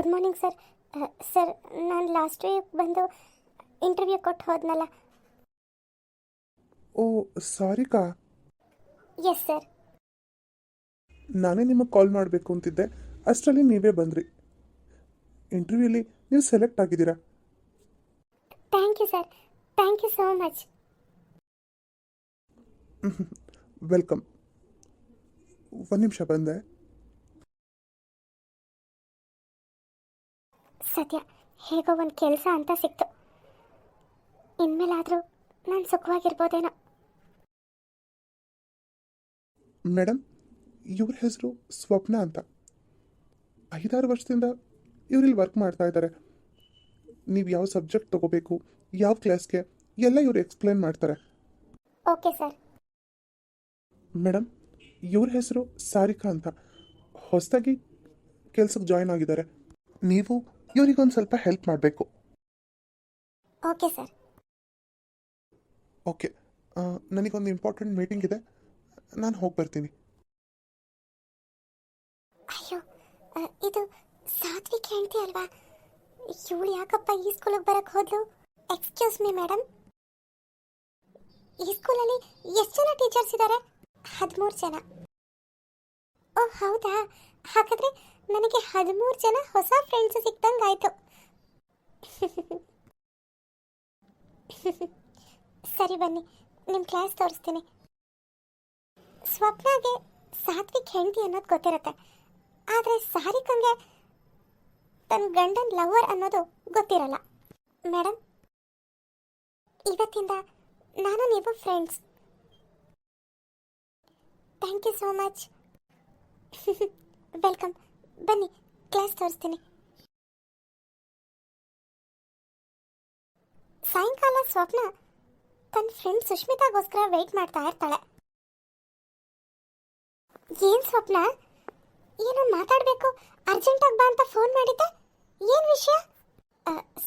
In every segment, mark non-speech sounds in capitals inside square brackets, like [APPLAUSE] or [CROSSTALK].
Good morning sir. Sir ನಾನು last week ಬಂದು interview ಕೊಟ್ಟು ಹೋದ್ನಲ್ಲ. ಓ ಸಾರಿಕಾ ಎಸ್ ಸರ್ ನಾನೇ ನಿಮಗೆ ಕಾಲ್ ಮಾಡಬೇಕು ಅಂತಿದ್ದೆ. ಅಷ್ಟರಲ್ಲಿ ನೀವೇ ಬಂದ್ರಿ. ಇಂಟರ್ವ್ಯೂಲಿ ನೀವು ಸೆಲೆಕ್ಟ್ ಆಗಿದ್ದೀರಾ? Thank you sir thank you so much welcome ಒಂದು ನಿಮಿಷ ಬಂದೆ. ಸದ್ಯ ಹೇಗೋ ಒಂದು ಕೆಲಸ ಅಂತ ಸಿಕ್ತು. ಇನ್ಮೇಲಾದರೂ ನಾನು ಸುಖವಾಗಿರ್ಬೋದೇನೋ. ಮೇಡಮ್ ಇವ್ರ ಹೆಸರು ಸ್ವಪ್ನ ಅಂತ. ಐದಾರು ವರ್ಷದಿಂದ ಇವರಿಲ್ಲಿ ವರ್ಕ್ ಮಾಡ್ತಾ ಇದ್ದಾರೆ. ನೀವು ಯಾವ ಸಬ್ಜೆಕ್ಟ್ ತಗೋಬೇಕು ಯಾವ ಕ್ಲಾಸ್ಗೆ ಎಲ್ಲ ಇವರು ಎಕ್ಸ್ಪ್ಲೇನ್ ಮಾಡ್ತಾರೆ. Okay sir. ಮೇಡಮ್ ಇವ್ರ ಹೆಸರು ಸಾರಿಕಾ ಅಂತ. ಹೊಸದಾಗಿ ಕೆಲ್ಸಕ್ಕೆ ಜಾಯ್ನ್ ಆಗಿದ್ದಾರೆ. ನೀವು ಇವರಿಗೊಂದು ಸ್ವಲ್ಪ ಹೆಲ್ಪ್ ಮಾಡಬೇಕು. ಓಕೆ ಸರ್ ಓಕೆ ನನಗೊಂದು ಇಂಪಾರ್ಟೆಂಟ್ ಮೀಟಿಂಗ್ ಇದೆ. ನಾನು ಹೋಗಿ ಬರ್ತೀನಿ. ಅಯ್ಯೋ ಆ, ಇದು ಸಾತ್ವಿಕ್ ಹೆಂಡತಿ ಅಲ್ವಾ? ಇವಳು ಯಾಕಪ್ಪ ಈ ಸ್ಕೂಲಿಗೆ ಬರಕ್ಕೆ ಹೋದ್ಲು? ಎಕ್ಸ್ಕ್ಯೂಸ್ ಮೀ ಮೇಡಮ್ ಈ ಸ್ಕೂಲಲ್ಲಿ ಎಷ್ಟು ಜನ ಟೀಚರ್ಸ್ ಇದ್ದಾರೆ ಹದಿಮೂರು ಜನ. ಓ ಹೌದಾ? ಹಾಗಾದ್ರೆ ನನಗೆ ಹದಿಮೂರು ಜನ ಹೊಸ ಫ್ರೆಂಡ್ಸ್ ಸಿಕ್ತಂಗಾಯ್ತು ಸರಿ ಬನ್ನಿ ನಿಮ್ಮ ಕ್ಲಾಸ್ ತೋರಿಸ್ತೀನಿ. ಸ್ವಪ್ನಾಗೆ ಸಾತ್ವಿಕ್ ಹೆಂಡತಿ ಅನ್ನೋದು ಗೊತ್ತಿರುತ್ತೆ. ಆದರೆ ಸಾರಿಕಂಗೆ ತನ್ನ ಗಂಡನ ಲವರ್ ಅನ್ನೋದು ಗೊತ್ತಿರಲ್ಲ. ಮೇಡಮ್ ಇವತ್ತಿಂದ ನಾನು ನೀವು friends thank you so much welcome ಬನ್ನಿ ಕ್ಲಾಸ್ ತೋರಿಸ್ತೀನಿ. ಸಾಯಂಕಾಲ ಸ್ವಪ್ನ ತನ್ನ ಫ್ರೆಂಡ್ ಸುಷ್ಮಿತಾಗೋಸ್ಕರ ವೆಯ್ಟ್ ಮಾಡ್ತಾ ಇರ್ತಾಳೆ. ಏನ್ ಸ್ವಪ್ನ? ಏನೋ ಮಾತಾಡಬೇಕು ಅರ್ಜೆಂಟಾಗಿ ಬಾ ಅಂತ ಫೋನ್ ಮಾಡಿದ್ದೆ. ಏನು ವಿಷಯ?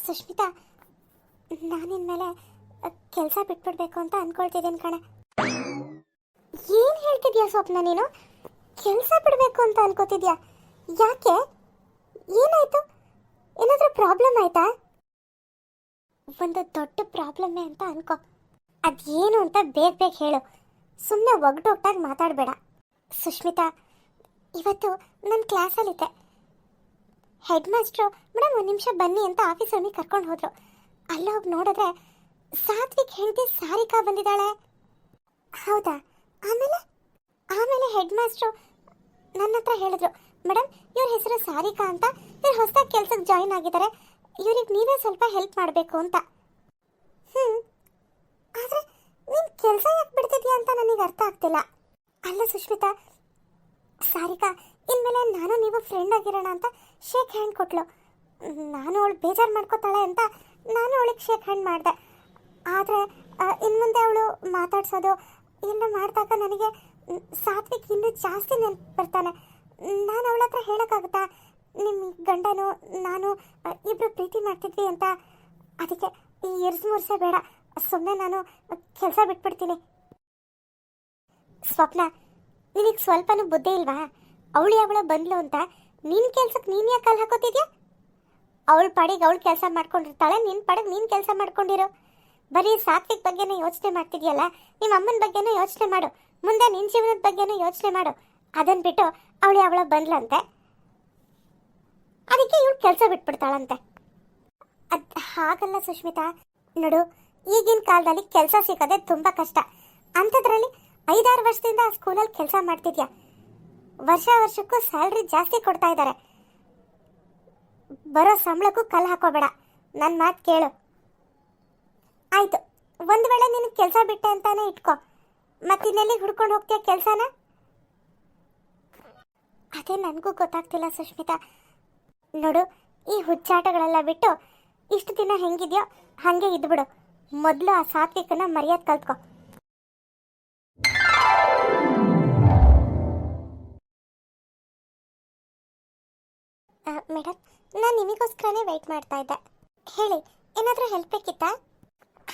ಸುಷ್ಮಿತಾ ನಾನಿನ್ ಮೇಲೆ ಕೆಲಸ ಬಿಟ್ಬಿಡ್ಬೇಕು ಅಂತ ಅನ್ಕೊಳ್ತಿದ್ದೀನಿ ಕಣೆ. ಏನು ಹೇಳ್ತಿದ್ಯಾ ಸ್ವಪ್ನ ನೀನು? ಕೆಲಸ ಬಿಡಬೇಕು ಅಂತ ಅನ್ಕೋತಿದ್ಯಾ? ಯಾಕೆ? ಏನಾಯ್ತು? ಏನಾದರೂ ಪ್ರಾಬ್ಲಮ್ ಆಯ್ತಾ? ಒಂದು ದೊಡ್ಡ ಪ್ರಾಬ್ಲಮ್ಮೇ ಅಂತ ಅನ್ಕೋ. ಅದೇನು ಅಂತ ಬೇಗ ಬೇಗ ಹೇಳು. ಸುಮ್ಮನೆ ಒಗ್ಡೊಟ್ಟಾಗಿ ಮಾತಾಡಬೇಡ. ಸುಷ್ಮಿತಾ ಇವತ್ತು ನನ್ನ ಕ್ಲಾಸಲ್ಲಿದ್ದೆ. ಹೆಡ್ ಮಾಸ್ಟ್ರು ಮೇಡಮ್, ಒಂದು ನಿಮಿಷ ಬನ್ನಿ ಅಂತ ಆಫೀಸಲ್ಲಿ ಕರ್ಕೊಂಡು ಹೋದರು. ಅಲ್ಲೋಗಿ ನೋಡಿದ್ರೆ ಸಾತ್ವಿಕ್ ಹೆಂಡತಿ ಸಾರಿಕಾ ಬಂದಿದ್ದಾಳೆ. ಹೌದಾ? ಆಮೇಲೆ? ಆಮೇಲೆ ಹೆಡ್ ಮಾಸ್ಟ್ರು ನನ್ನ ಹತ್ರ ಹೇಳಿದ್ರು. ಮೇಡಮ್, ಇವ್ರ ಹೆಸರು ಸಾರಿಕಾ ಅಂತ. ಇವ್ರು ಹೊಸದಾಗಿ ಕೆಲ್ಸಕ್ಕೆ ಜಾಯಿನ್ ಆಗಿದ್ದಾರೆ ಇವ್ರಿಗೆ ನೀವೇ ಸ್ವಲ್ಪ ಹೆಲ್ಪ್ ಮಾಡಬೇಕು ಅಂತ. ಹ್ಞೂ ಆದರೆ ನಿಮ್ಮ ಕೆಲಸ ಯಾಕೆ ಬಿಡ್ತಿದ್ಯಾ ಅಂತ ನನಗೆ ಅರ್ಥ ಆಗ್ತಿಲ್ಲ. ಅಲ್ಲ ಸುಷ್ಮಿತಾ ಸಾರಿಕಾ, ಇನ್ಮೇಲೆ ನಾನು ನೀವು ಫ್ರೆಂಡ್ ಆಗಿರೋಣ ಅಂತ ಶೇಕ್ ಹ್ಯಾಂಡ್ ಕೊಟ್ಲು. ನಾನು ಅವಳು ಬೇಜಾರು ಮಾಡ್ಕೋತಾಳೆ ಅಂತ ನಾನು ಅವಳಿಗೆ ಶೇಕ್ ಹ್ಯಾಂಡ್ ಮಾಡಿದೆ. ಆದರೆ ಇನ್ನು ಮುಂದೆ ಅವಳು ಮಾತಾಡ್ಸೋದು ಎಲ್ಲ ಮಾಡಿದಾಗ ನನಗೆ ಸಾತ್ವಿಕ್ ಇನ್ನೂ ಜಾಸ್ತಿ ನೆನಪು ಬರ್ತಾನೆ. ನಾನು ಅವಳ ಹತ್ರ ಹೇಳೋಕ್ಕಾಗುತ್ತಾ? ನಿಮ್ಮ ಗಂಡನು, ನಾನು ಇಬ್ಬರು ಪ್ರೀತಿ ಮಾಡ್ತಿದ್ವಿ ಅಂತ. ಅದಕ್ಕೆ ಈ ಎರ್ಸು ಮುರ್ಸೆ ಬೇಡ. ಸುಮ್ಮನೆ ನಾನು ಕೆಲಸ ಬಿಟ್ಬಿಡ್ತೀನಿ. ಸ್ವಪ್ನ, ನಿನಗೆ ಸ್ವಲ್ಪನೂ ಬುದ್ಧಿ ಇಲ್ವಾ? ಅವಳು ಯಾವಳ ಬಂದ್ಲು ಅಂತ ನಿನ್ನ ಕೆಲ್ಸಕ್ಕೆ ನೀನು ಯಾಕೆ ಕಾಲು ಹಾಕೋತಿದ್ಯಾ? ಅವಳ ಪಾಡಿಗೆ ಅವಳು ಕೆಲಸ ಮಾಡ್ಕೊಂಡಿರ್ತಾಳೆ ನಿನ್ನ ಪಾಡಿಗೆ ನೀನು ಕೆಲಸ ಮಾಡ್ಕೊಂಡಿರೋ. ಬರೀ ಸಾತ್ವಿಕ್ ಬಗ್ಗೆನೇ ಯೋಚನೆ ಮಾಡ್ತಿದ್ಯಲ್ಲ ನಿಮ್ಮ ಅಮ್ಮನ ಬಗ್ಗೆನೂ ಯೋಚನೆ ಮಾಡು. ಮುಂದೆ ನಿನ್ನ ಜೀವನದ ಬಗ್ಗೆನೂ ಯೋಚನೆ ಮಾಡು. ಅದನ್ನು ಬಿಟ್ಟು ಅವಳು ಅವಳ ಬಂದ್ಲಂತೆ ಅದಕ್ಕೆ ಇವಳು ಕೆಲಸ ಬಿಟ್ಬಿಡ್ತಾಳಂತೆ. ಅದ್ ಹಾಗಲ್ಲ ಸುಷ್ಮಿತಾ ನೋಡು, ಈಗಿನ ಕಾಲದಲ್ಲಿ ಕೆಲಸ ಸಿಗೋದೇ ತುಂಬ ಕಷ್ಟ. ಅಂಥದ್ರಲ್ಲಿ ಐದಾರು ವರ್ಷದಿಂದ ಸ್ಕೂಲಲ್ಲಿ ಕೆಲಸ ಮಾಡ್ತಿದ್ಯಾ? ವರ್ಷ ವರ್ಷಕ್ಕೂ ಸ್ಯಾಲ್ರಿ ಜಾಸ್ತಿ ಕೊಡ್ತಾ ಇದ್ದಾರೆ ಬರೋ ಸಂಬಳಕ್ಕೂ ಕಲ್ಲು ಹಾಕೋಬೇಡ. ನನ್ನ ಮಾತು ಕೇಳು. ಆಯ್ತು, ಒಂದು ವೇಳೆ ನಿನಗೆ ಕೆಲಸ ಬಿಟ್ಟೆ ಅಂತಾನೆ ಇಟ್ಕೋ. ಮತ್ತಿನ್ನೆಲ್ಲಿ ಹುಡ್ಕೊಂಡು ಹೋಗ್ತೀಯ ಕೆಲಸನ? ಅದೇ ನನಗೂ ಗೊತ್ತಾಗ್ತಿಲ್ಲ ಸುಷ್ಮಿತಾ. ನೋಡು, ಈ ಹುಚ್ಚಾಟಗಳೆಲ್ಲ ಬಿಟ್ಟು ಇಷ್ಟು ದಿನ ಹೆಂಗಿದೆಯೋ ಹಾಗೆ ಇದ್ಬಿಡು. ಮೊದಲು ಆ ಸಾತ್ವಿಕನ ಮರ್ಯಾದೆ ಕಲ್ತ್ಕೊ. ಮೇಡಮ್ ನಾನು ನಿಮಗೋಸ್ಕರನೇ ವೆಯ್ಟ್ ಮಾಡ್ತಾ ಇದ್ದೆ. ಹೇಳಿ, ಏನಾದರೂ ಹೆಲ್ಪ್ ಬೇಕಿತ್ತಾ?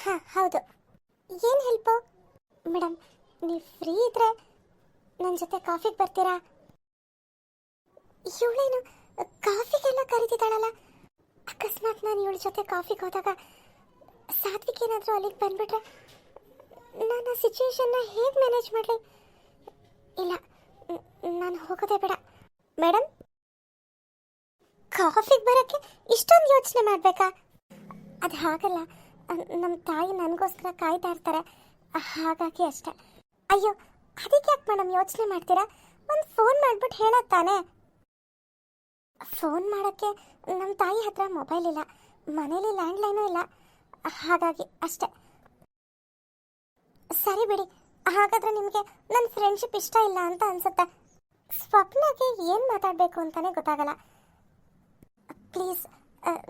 ಹಾಂ, ಹೌದು. ಏನು ಹೆಲ್ಪು ಮೇಡಮ್ ನೀವು ಫ್ರೀ ಇದ್ರೆ ನನ್ನ ಜೊತೆ ಕಾಫಿಗೆ ಬರ್ತೀರಾ? ಇವಳೇನು ಕಾಫಿಗೆಲ್ಲ ಕರೀತಿದ್ದಾಳಲ್ಲ? ಅಕಸ್ಮಾತ್ ನಾನು ಇವಳ ಜೊತೆ ಕಾಫಿಗೆ ಹೋದಾಗ ಸಾತ್ವಿಕ್ ಏನಾದರೂ ಅಲ್ಲಿಗೆ ಬಂದ್ಬಿಟ್ರೆ ನಾನು ಆ ಸಿಚುವೇಶನ್ನ ಹೇಗೆ ಮ್ಯಾನೇಜ್ ಮಾಡಲಿ? ಇಲ್ಲ ನಾನು ಹೋಗೋದೇ ಬೇಡ. ಮೇಡಮ್ ಕಾಫಿಗೆ ಬರೋಕ್ಕೆ ಇಷ್ಟೊಂದು ಯೋಚನೆ ಮಾಡಬೇಕಾ? ಅದು ಹಾಗಲ್ಲ ನಮ್ಮ ತಾಯಿ ನನಗೋಸ್ಕರ ಕಾಯ್ತಾ ಇರ್ತಾರೆ. ಹಾಗಾಗಿ ಅಷ್ಟೆ. ಅಯ್ಯೋ, ಅದಕ್ಕೆ ಯಾಕೆ ಮೇಡಮ್ ಯೋಚನೆ ಮಾಡ್ತೀರಾ? ಒಂದು ಫೋನ್ ಮಾಡಿಬಿಟ್ಟು ಹೇಳೋದು ತಾನೇ. ಫೋನ್ ಮಾಡೋಕ್ಕೆ ನಮ್ಮ ತಾಯಿ ಹತ್ರ ಮೊಬೈಲ್ ಇಲ್ಲ, ಮನೇಲಿ ಲ್ಯಾಂಡ್ಲೈನೂ ಇಲ್ಲ. ಹಾಗಾಗಿ ಅಷ್ಟೆ. ಸರಿ ಬಿಡಿ, ಹಾಗಾದ್ರೆ ನಿಮಗೆ ನನ್ನ ಫ್ರೆಂಡ್ಶಿಪ್ ಇಷ್ಟ ಇಲ್ಲ ಅಂತ ಅನ್ಸುತ್ತೆ. ಸ್ವಪ್ನಕ್ಕೆ ಏನು ಮಾತಾಡಬೇಕು ಅಂತಲೇ ಗೊತ್ತಾಗಲ್ಲ. ಪ್ಲೀಸ್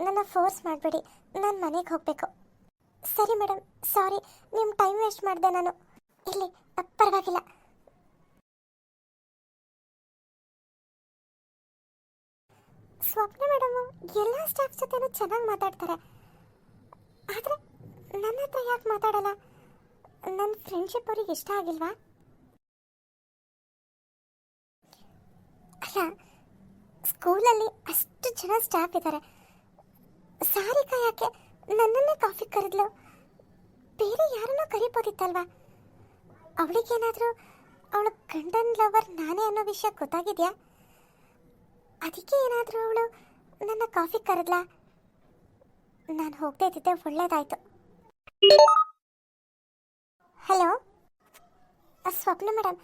ನನ್ನ ಫೋರ್ಸ್ ಮಾಡಬೇಡಿ, ನಾನು ಮನೆಗೆ ಹೋಗಬೇಕು. ಸರಿ ಮೇಡಮ್ ಸಾರಿ ನಿಮ್ಮ ಟೈಮ್ ವೇಸ್ಟ್ ಮಾಡಿದೆ ನಾನು. ಇಲ್ಲಿ, ಪರವಾಗಿಲ್ಲ. ಸ್ವಪ್ನ ಮೇಡಮು, ಎಲ್ಲ ಸ್ಟಾಫ್ ಜೊತೆನೂ ಚೆನ್ನಾಗಿ ಮಾತಾಡ್ತಾರೆ. ಆದರೆ ನನ್ನ ಹತ್ರ ಯಾಕೆ ಮಾತಾಡಲ್ಲ? ನನ್ನ ಫ್ರೆಂಡ್ಶಿಪ್ ಅವ್ರಿಗೆ ಇಷ್ಟ ಆಗಿಲ್ವಾ? ಅಲ್ಲ ಸ್ಕೂಲಲ್ಲಿ ಅಷ್ಟು ಜನ ಸ್ಟಾಫ್ ಇದ್ದಾರೆ ಸಾರಿಕಾ ಯಾಕೆ ನನ್ನನ್ನೇ ಕಾಫಿ ಕರೆದ್ಲು. ಬೇರೆ ಯಾರನ್ನೋ ಕರಿಬೋದಿತ್ತಲ್ವಾ? ಅವಳಿಗೇನಾದರೂ ಅವಳ ಗಂಡನ್ ಲವರ್ ನಾನೇ ಅನ್ನೋ ವಿಷಯ ಗೊತ್ತಾಗಿದೆಯಾ? ಅದಕ್ಕೆ ಏನಾದರೂ ಅವಳು ನನ್ನ ಕಾಫಿ ಕರೆದ್ಲಾ? ನಾನು ಹೋಗದೇ ಇದ್ದಿದ್ದೆ, ಒಳ್ಳೇದಾಯ್ತು. ಹಲೋ ಸ್ವಪ್ನ ಮೇಡಮ್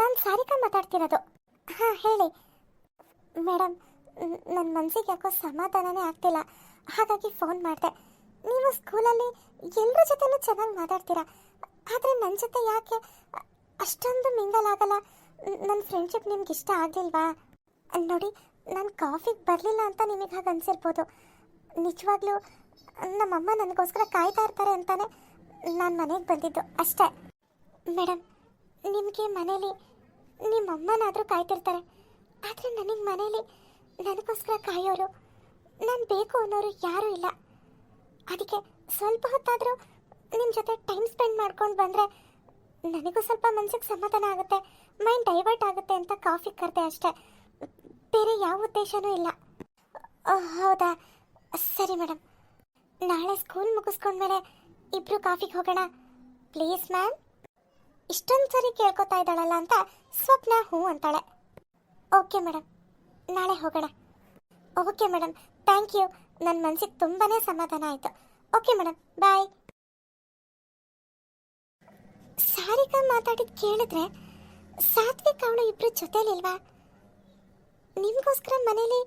ನಾನು ಸಾರಿಕಾ ಮಾತಾಡ್ತಿರೋದು. ಹಾಂ, ಹೇಳಿ. ಮೇಡಮ್ ನನ್ನ ಮನಸ್ಸಿಗೆ ಯಾಕೋ ಸಮಾಧಾನನೇ ಆಗ್ತಿಲ್ಲ. ಹಾಗಾಗಿ ಫೋನ್ ಮಾಡಿದೆ. ನೀವು ಸ್ಕೂಲಲ್ಲಿ ಎಲ್ಲರ ಜೊತೆನೂ ಚೆನ್ನಾಗಿ ಮಾತಾಡ್ತೀರಾ? ಆದರೆ ನನ್ನ ಜೊತೆ ಯಾಕೆ ಅಷ್ಟೊಂದು ಮಿಂಗಲ್ ಆಗಲ್ಲ ನನ್ನ ಫ್ರೆಂಡ್ಶಿಪ್ ನಿಮ್ಗೆ ಇಷ್ಟ ಆಗಲಿಲ್ವಾ ನೋಡಿ ನಾನು ಕಾಫಿಗೆ ಬರಲಿಲ್ಲ ಅಂತ ನಿಮಗೆ ಹಾಗೆ ಅನಿಸಿರ್ಬೋದು. ನಿಜವಾಗ್ಲೂ ನಮ್ಮಮ್ಮ ನನಗೋಸ್ಕರ ಕಾಯ್ತಾ ಇರ್ತಾರೆ ಅಂತಾನೆ ನಾನು ಮನೆಗೆ ಬಂದಿದ್ದು ಅಷ್ಟೇ. ಮೇಡಮ್ ನಿಮಗೆ ಮನೇಲಿ ನಿಮ್ಮಮ್ಮನಾದರೂ ಕಾಯ್ತಿರ್ತಾರೆ. ಆದರೆ ನನಗೆ ಮನೇಲಿ ನನಗೋಸ್ಕರ ಕಾಯೋರು ನಾನು ಬೇಕು ಅನ್ನೋರು ಯಾರೂ ಇಲ್ಲ. ಅದಕ್ಕೆ ಸ್ವಲ್ಪ ಹೊತ್ತಾದರೂ ನಿಮ್ಮ ಜೊತೆ ಟೈಮ್ ಸ್ಪೆಂಡ್ ಮಾಡ್ಕೊಂಡು ಬಂದರೆ ನನಗೂ ಸ್ವಲ್ಪ ಮನ್ಸಿಗೆ ಸಮಾಧಾನ ಆಗುತ್ತೆ, ಮೈಂಡ್ ಡೈವರ್ಟ್ ಆಗುತ್ತೆ ಅಂತ ಕಾಫಿ ಕರೆದೆ ಅಷ್ಟೇ. ಬೇರೆ ಯಾವ ಉದ್ದೇಶನೂ ಇಲ್ಲ. ಹೌದಾ? ಸರಿ ಮೇಡಮ್ ನಾಳೆ ಸ್ಕೂಲ್ ಮುಗಿಸ್ಕೊಂಡ್ಮೇಲೆ ಇಬ್ರು ಕಾಫಿಗೆ ಹೋಗೋಣ. Please ma'am. ಇಷ್ಟೊಂದು ಸರಿ ಕೇಳ್ಕೊತಾ ಇದ್ದಾಳಲ್ಲ ಅಂತ ಸ್ವಪ್ನ ಹ್ಞೂ ಅಂತಾಳೆ. ಓಕೆ ಮೇಡಮ್ ನಾಳೆ ಹೋಗೋಣ. Okay madam thank you. ನನ್ನ ಮನಸ್ಸಿಗೆ ತುಂಬಾ ಸಮಾಧಾನ ಆಯಿತು. Okay madam bye. ಸಾರಿಕಾ ಮಾತಾಡಿದ್ ಕೇಳಿದ್ರೆ ಸಾತ್ವಿಕ್ ಅವಳು ಇಬ್ರು ಜೊತೆಲಿಲ್ವಾ? ನಿಮಗೋಸ್ಕರ ಮನೇಲಿ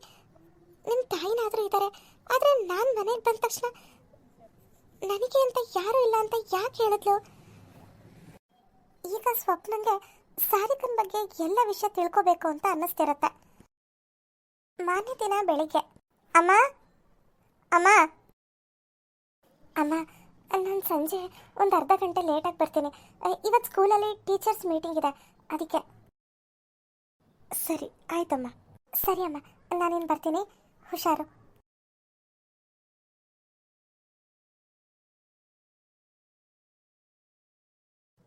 ನಿಮ್ಮ ತಾಯಿನಾದರೂ ಇದ್ದಾರೆ ಆದರೆ ನಾನು ಮನೆಗೆ ಬಂದ ತಕ್ಷಣ ನನಗೆ ಅಂತ ಯಾರೂ ಇಲ್ಲ ಅಂತ ಯಾಕೆ ಹೇಳಿದ್ಲು? ಈಗ ಸ್ವಪ್ನಂಗೆ ಸಾರಿಕನ ಬಗ್ಗೆ ಎಲ್ಲ ವಿಷಯ ತಿಳ್ಕೋಬೇಕು ಅಂತ ಅನ್ನಿಸ್ತಿರತ್ತೆ. ಮಾನ್ಯ ದಿನ ಬೆಳಿಗ್ಗೆ. ಅಮ್ಮ? ಅಮ್ಮ? ಅಮ್ಮ, ನಾನು ಸಂಜೆ ಒಂದು ಅರ್ಧ ಗಂಟೆ ಲೇಟಾಗಿ ಬರ್ತೀನಿ. ಇವತ್ತು ಸ್ಕೂಲಲ್ಲಿ ಟೀಚರ್ಸ್ ಮೀಟಿಂಗ್ ಇದೆ. ಅದಕ್ಕೆ. ಸರಿ, ಆಯ್ತಮ್ಮ. ಸರಿ ಅಮ್ಮ, ನಾನೇನು ಬರ್ತೀನಿ. ಹುಷಾರು.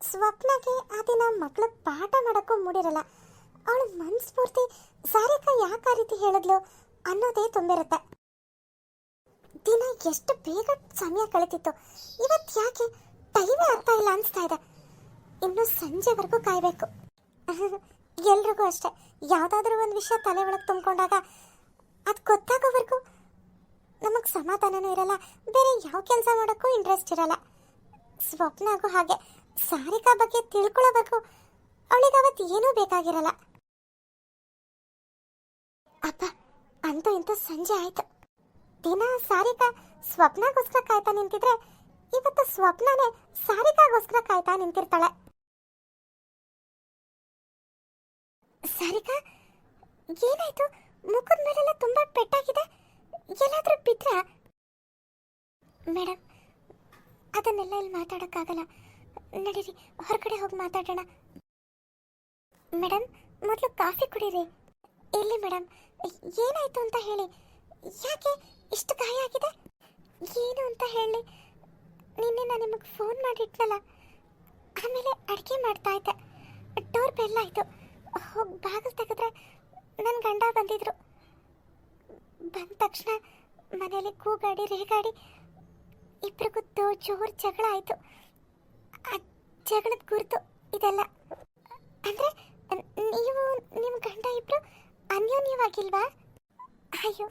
ಸ್ವಪ್ನಗೆ ಆ ದಿನ ಮಕ್ಕಳು ಪಾಠ ಮಾಡೋಕ್ಕೂ ಮೂಡಿರಲ್ಲ. ಅವಳು ಮನಸ್ಫೂರ್ತಿ ಸಾರಿಕ ಯಾಕೆ ಆ ರೀತಿ ಹೇಳಿದ್ಲು ಅನ್ನೋದೇ ತುಂಬಿರುತ್ತೆ. ದಿನ ಎಷ್ಟು ಬೇಗ ಸಮಯ ಕಳೀತಿತ್ತು. ಇವತ್ತು ಯಾಕೆ ಟೈಮೇ ಆಗ್ತಾ ಇಲ್ಲ ಅನಿಸ್ತಾ ಇದೆ. ಇನ್ನು ಸಂಜೆವರೆಗೂ ಕಾಯಬೇಕು. [LAUGHS] ಎಲ್ರಿಗೂ ಅಷ್ಟೇ. ಯಾವುದಾದ್ರೂ ಒಂದು ವಿಷಯ ತಲೆ ಒಳಗೆ ತುಂಬಿಕೊಂಡಾಗ ಅದು ಗೊತ್ತಾಗೋವರೆಗೂ ನಮಗೆ ಸಮಾಧಾನನೂ ಇರಲ್ಲ. ಬೇರೆ ಯಾವ ಕೆಲಸ ಮಾಡೋಕ್ಕೂ ಇಂಟ್ರೆಸ್ಟ್ ಇರಲ್ಲ. ಸ್ವಪ್ನಾಗೂ ಹಾಗೆ ಸಾರಿಕಾ ಬಗ್ಗೆ ತಿಳ್ಕೊಳ್ಳೋವರೆಗೂ ಅವಳಿಗೆ ಅವತ್ತು ಏನೂ ಬೇಕಾಗಿರಲ್ಲ. ಅಪ್ಪ ಅಂತೂ ಇಂತೂ ಸಂಜೆ ಆಯ್ತು. ದಿನ ಸಾರಿಕಾ ಸ್ವಪ್ನಗೋಸ್ಕರ ಕಾಯ್ತಾ ನಿಂತಿದ್ರೆ ಇವತ್ತು ಸ್ವಪ್ನನೇ ಸಾರಿಕಾಗೋಸ್ಕರ ಕಾಯ್ತಾ ನಿಂತಿರ್ತಾಳೆ. ಸಾರಿಕಾ? ಏನಾಯ್ತು? ಮುಖದ ಮೇಲೆಲ್ಲ ತುಂಬಾ ಪೆಟ್ಟಾಗಿದೆ. ಎಲ್ಲಾದ್ರೂ ಬಿದ್ರ ಮೇಡಮ್ ಅದನ್ನೆಲ್ಲ ಇಲ್ಲಿ ಮಾತಾಡೋಕ್ಕಾಗಲ್ಲ. ನಡೀರಿ, ಹೊರಗಡೆ ಹೋಗಿ ಮಾತಾಡೋಣ. ಮೇಡಮ್ ಮೊದಲು ಕಾಫಿ ಕುಡೀರಿ. ಇಲ್ಲಿ ಮೇಡಮ್ ಏನಾಯ್ತು ಅಂತ ಹೇಳಿ. ಯಾಕೆ ಇಷ್ಟು ಗಾಯ ಆಗಿದೆ? ಏನು ಅಂತ ಹೇಳಿ. ನಿನ್ನೆ ನಾನು ನಿಮಗೆ ಫೋನ್ ಮಾಡಿಟ್ಲಲ್ಲ ಆಮೇಲೆ ಅಡುಗೆ ಮಾಡ್ತಾ ಇದ್ದೆ. ಡೋರ್ ಬೆಲ್ ಆಯಿತು. ಹೋಗಿ ತೆಗೆದ್ರೆ ನನ್ನ ಗಂಡ ಬಂದಿದ್ರು. ಬಂದ ತಕ್ಷಣ ಮನೆಯಲ್ಲಿ ಕೂಗಾಡಿ, ರೇಗಾಡಿ ಇಬ್ಬರಿಗೂ ತೋ ಜೋರು ಜಗಳ ಆಯಿತು. ಆ ಜಗಳದ ಕುರಿತು ಇದೆಲ್ಲ. ಅಂದರೆ ನೀವು ನಿಮ್ಮ ಗಂಡ ಇಬ್ಬರು ಅನ್ಯೋನ್ಯವಾಗಿಲ್ವಾ? ಅಯ್ಯೋ,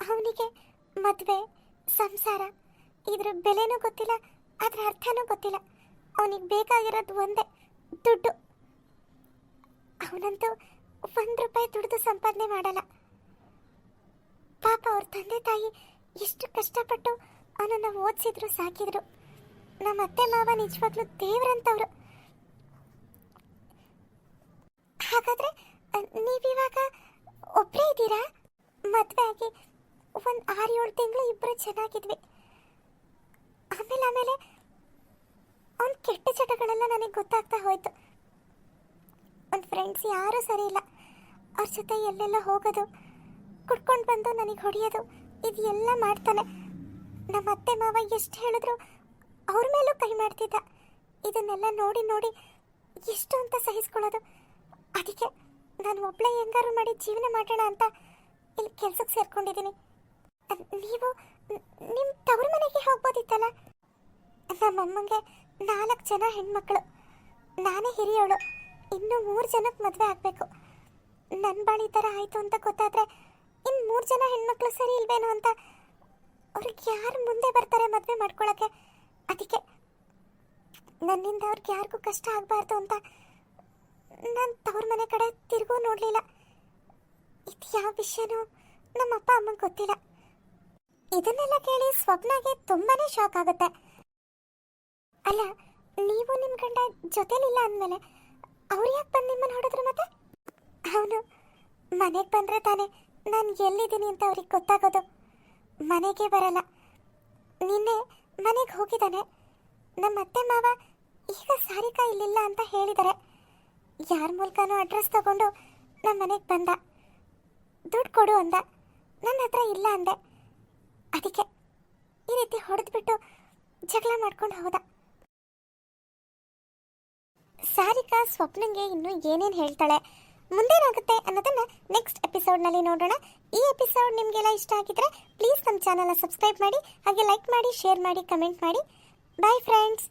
ಅವನಿಗೆ ಮದುವೆ, ಸಂಸಾರ, ಇದ್ರ ಬೆಲೆನೂ ಗೊತ್ತಿಲ್ಲ, ಅದರ ಅರ್ಥನೂ ಗೊತ್ತಿಲ್ಲ. ಅವನಿಗೆ ಬೇಕಾಗಿರೋದು ಒಂದೇ, ದುಡ್ಡು. ಅವನಂತೂ ಒಂದು ರೂಪಾಯಿ ದುಡಿದು ಸಂಪಾದನೆ ಮಾಡಲ್ಲ. ಪಾಪ ಅವ್ರ ತಂದೆ ತಾಯಿ ಎಷ್ಟು ಕಷ್ಟಪಟ್ಟು ಅವನನ್ನು ಓದಿಸಿದ್ರು, ಸಾಕಿದ್ರು. ನಮ್ಮ ಅತ್ತೆ ಮಾವ ನಿಜವಾಗ್ಲೂ ದೇವ್ರಂತವ್ರು. ಹಾಗಾದ್ರೆ, ನೀವಿವಾಗ ಒಬ್ಬರೇ ಇದ್ದೀರಾ? ಮದುವೆ ಆಗಿ ಒಂದು ಆರು ಏಳು ತಿಂಗಳು ಇಬ್ಬರು ಚೆನ್ನಾಗಿದ್ವಿ. ಆಮೇಲೆ ಆಮೇಲೆ ಅವ್ನ ಕೆಟ್ಟ ಚಟಗಳೆಲ್ಲ ನನಗೆ ಗೊತ್ತಾಗ್ತಾ ಹೋಯ್ತು. ಒಂದು ಫ್ರೆಂಡ್ಸ್ ಯಾರೂ ಸರಿ ಇಲ್ಲ. ಅವ್ರ ಜೊತೆ ಎಲ್ಲೆಲ್ಲ ಹೋಗೋದು, ಕುಡ್ಕೊಂಡು ಬಂದು ನನಗೆ ಹೊಡೆಯೋದು ಇದು ಮಾಡ್ತಾನೆ. ನಮ್ಮ ಅತ್ತೆ ಮಾವ ಎಷ್ಟು ಹೇಳಿದ್ರು ಅವ್ರ ಮೇಲೂ ಕೈ ಮಾಡ್ತಿದ್ದ. ಇದನ್ನೆಲ್ಲ ನೋಡಿ ನೋಡಿ ಎಷ್ಟು ಅಂತ ಸಹಿಸ್ಕೊಳ್ಳೋದು. ಅದಕ್ಕೆ ನಾನು ಒಬ್ಳೆ ಹೆಂಗಾರು ಮಾಡಿ ಜೀವನ ಮಾಡೋಣ ಅಂತ ಇಲ್ಲಿ ಕೆಲ್ಸಕ್ಕೆ ಸೇರ್ಕೊಂಡಿದ್ದೀನಿ ನೀವು ನಿಮ್ಮ ತವ್ರ ಮನೆಗೆ ಹೋಗ್ಬೋದಿತ್ತಲ್ಲ? ನಮ್ಮಮ್ಮಂಗೆ ನಾಲ್ಕು ಜನ ಹೆಣ್ಮಕ್ಳು. ನಾನೇ ಹಿರಿಯೋಳು. ಇನ್ನು ಮೂರು ಜನಕ್ಕೆ ಮದುವೆ ಆಗಬೇಕು. ನನ್ನ ಬಾಳಿ ಥರ ಆಯಿತು ಅಂತ ಗೊತ್ತಾದರೆ ಇನ್ನು ಮೂರು ಜನ ಹೆಣ್ಮಕ್ಳು ಸರಿ ಇಲ್ವೇನೋ ಅಂತ ಅವ್ರಿಗೆ ಯಾರು ಮುಂದೆ ಬರ್ತಾರೆ ಮದುವೆ ಮಾಡ್ಕೊಳ್ಳೋಕ್ಕೆ ಅದಕ್ಕೆ ನನ್ನಿಂದ ಅವ್ರಿಗೆ ಯಾರಿಗೂ ಕಷ್ಟ ಆಗಬಾರ್ದು ಅಂತ ನಾನು ತವ್ರ ಮನೆ ಕಡೆ ತಿರುಗೂ ನೋಡಲಿಲ್ಲ. ಇದು ಯಾವ ವಿಷಯನೂ ನಮ್ಮ ಅಪ್ಪ ಅಮ್ಮಂಗೆ ಗೊತ್ತಿಲ್ಲ. ಇದನ್ನೆಲ್ಲ ಕೇಳಿ ಸ್ವಪ್ನಾಗೆ ತುಂಬಾನೇ ಶಾಕ್ ಆಗುತ್ತೆ. ಅಲ್ಲ, ನೀವು ನಿಮ್ಮ ಗಂಡ ಜೊತೆಲಿಲ್ಲ ಅಂದಮೇಲೆ ಅವ್ರು ಯಾಕೆ ಬಂದು ನಿಮ್ಮನ್ನು ಹೊಡೆದ್ರು ಮತ್ತೆ? ಅವನು ಮನೆಗೆ ಬಂದರೆ ತಾನೇ ನಾನು ಎಲ್ಲಿದ್ದೀನಿ ಅಂತ ಅವ್ರಿಗೆ ಗೊತ್ತಾಗೋದು. ಮನೆಗೆ ಬರಲ್ಲ. ನಿನ್ನೆ ಮನೆಗೆ ಹೋಗಿದ್ದಾನೆ. ನಮ್ಮ ಅತ್ತೆ ಮಾವ ಈಗ ಸಾರಿಕಾ ಇಲ್ಲಿಲ್ಲ ಅಂತ ಹೇಳಿದ್ದಾರೆ ಯಾರ ಮೂಲಕನೂ ಅಡ್ರೆಸ್ ತಗೊಂಡು ನಮ್ಮ ಮನೆಗೆ ಬಂದ. ದುಡ್ಡು ಕೊಡು ಅಂದ. ನನ್ನ ಹತ್ರ ಇಲ್ಲ ಅಂದೆ. ಅದಕ್ಕೆ ಈ ರೀತಿ ಹೊಡೆದ್ಬಿಟ್ಟು ಜಗಳ ಮಾಡ್ಕೊಂಡು ಹೋದ. ಸಾರಿಕಾ ಸ್ವಪ್ನಂಗೆ ಇನ್ನು ಏನೇನು ಹೇಳ್ತಾಳೆ? ಮುಂದೇನಾಗುತ್ತೆ ಅನ್ನೋದನ್ನ ನೆಕ್ಸ್ಟ್ ಎಪಿಸೋಡ್ನಲ್ಲಿ ನೋಡೋಣ. ಈ ಎಪಿಸೋಡ್ ನಿಮಗೆಲ್ಲ ಇಷ್ಟ ಆಗಿದ್ರೆ ಪ್ಲೀಸ್ ನಮ್ಮ ಚಾನಲ್ನ ಸಬ್ಸ್ಕ್ರೈಬ್ ಮಾಡಿ, ಹಾಗೆ ಲೈಕ್ ಮಾಡಿ ಶೇರ್ ಮಾಡಿ ಕಮೆಂಟ್ ಮಾಡಿ. Bye friends